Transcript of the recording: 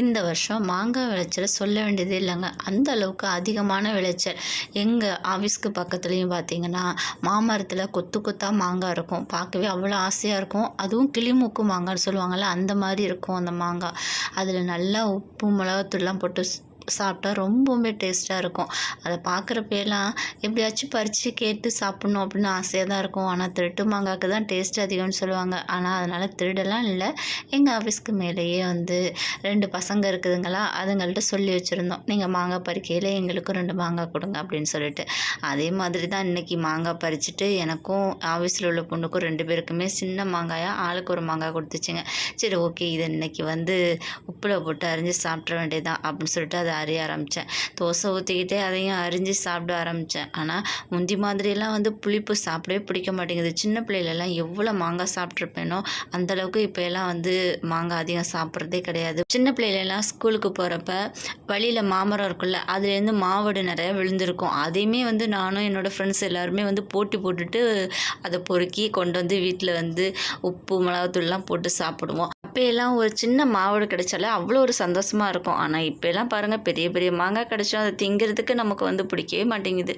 இந்த வருஷம் மாங்காய் விளைச்சல் சொல்ல வேண்டியதே இல்லைங்க. அந்த அளவுக்கு அதிகமான விளைச்சல். எங்கள் ஆஃபீஸ்க்கு பக்கத்துலேயும் பார்த்தீங்கன்னா மாமரத்தில் கொத்து கொத்தாக மாங்காய் இருக்கும். பார்க்கவே அவ்வளோ ஆசையாக இருக்கும். அதுவும் கிளிமூக்கு மாங்காய்னு சொல்லுவாங்கள்ல அந்த மாதிரி இருக்கும் அந்த மாங்காய். அதில் நல்லா உப்பு மிளகாத்தூள்லாம் போட்டு சாப்பிட்டா ரொம்பவுமே டேஸ்ட்டாக இருக்கும். அதை பார்க்குறப்பெல்லாம் எப்படியாச்சும் பறித்து கேட்டு சாப்பிட்ணும் அப்படின்னு ஆசையாக தான் இருக்கும். ஆனால் திருட்டு மாங்காய்க்கு தான் டேஸ்ட் அதிகம்னு சொல்லுவாங்க. ஆனால் அதனால் திருடெல்லாம் இல்லை. எங்கள் ஆஃபீஸ்க்கு மேலேயே வந்து ரெண்டு பசங்க இருக்குதுங்களா அதுங்கள்ட்ட சொல்லி வச்சுருந்தோம். நீங்கள் மாங்காய் பறிக்கையில் எங்களுக்கும் ரெண்டு மாங்காய் கொடுங்க அப்படின்னு சொல்லிட்டு. அதே மாதிரி தான் இன்றைக்கி மாங்காய் பறிச்சுட்டு எனக்கும் ஆஃபீஸில் உள்ள பொண்ணுக்கும் ரெண்டு பேருக்குமே சின்ன மாங்காயாக ஆளுக்கு ஒரு மாங்காய் கொடுத்துச்சுங்க. சரி ஓகே இது இன்றைக்கி வந்து உப்பில் போட்டு அரிஞ்சு சாப்பிட்ற வேண்டியதான் அப்படின்னு சொல்லிட்டு அதை அறிய ஆரம்பித்தேன் தோசை ஊற்றிக்கிட்டே அதையும் அரிஞ்சு சாப்பிட ஆரம்பித்தேன் ஆனால் முந்தி மாதிரியெல்லாம் வந்து புளிப்பு சாப்பிடவே பிடிக்க மாட்டேங்குது. சின்ன பிள்ளைகளெல்லாம் எவ்வளோ மாங்காய் சாப்பிட்ருப்பேனோ அந்த அளவுக்கு இப்போ எல்லாம் வந்து மாங்காய் அதிகம் சாப்பிட்றதே கிடையாது. சின்ன பிள்ளைகளெல்லாம் ஸ்கூலுக்கு போகிறப்ப வழியில் மாமரம் இருக்குல்ல அதுலேருந்து மாவடு நிறைய விழுந்திருக்கும். அதையுமே வந்து நானும் என்னோடய ஃப்ரெண்ட்ஸ் எல்லாருமே வந்து போட்டி போட்டுட்டு அதை பொறுக்கி கொண்டு வந்து வீட்டில் வந்து உப்பு மிளகாத்தூள்லாம் போட்டு சாப்பிடுவோம். அப்போயெல்லாம் ஒரு சின்ன மாவடு கிடைச்சாலே அவ்வளோ ஒரு சந்தோஷமாக இருக்கும். ஆனால் இப்போயெல்லாம் பாருங்கள் பெரிய பெரிய மாங்காய் கிடச்சும் அதை திங்கிறதுக்கு நமக்கு வந்து பிடிக்கவே மாட்டேங்குது.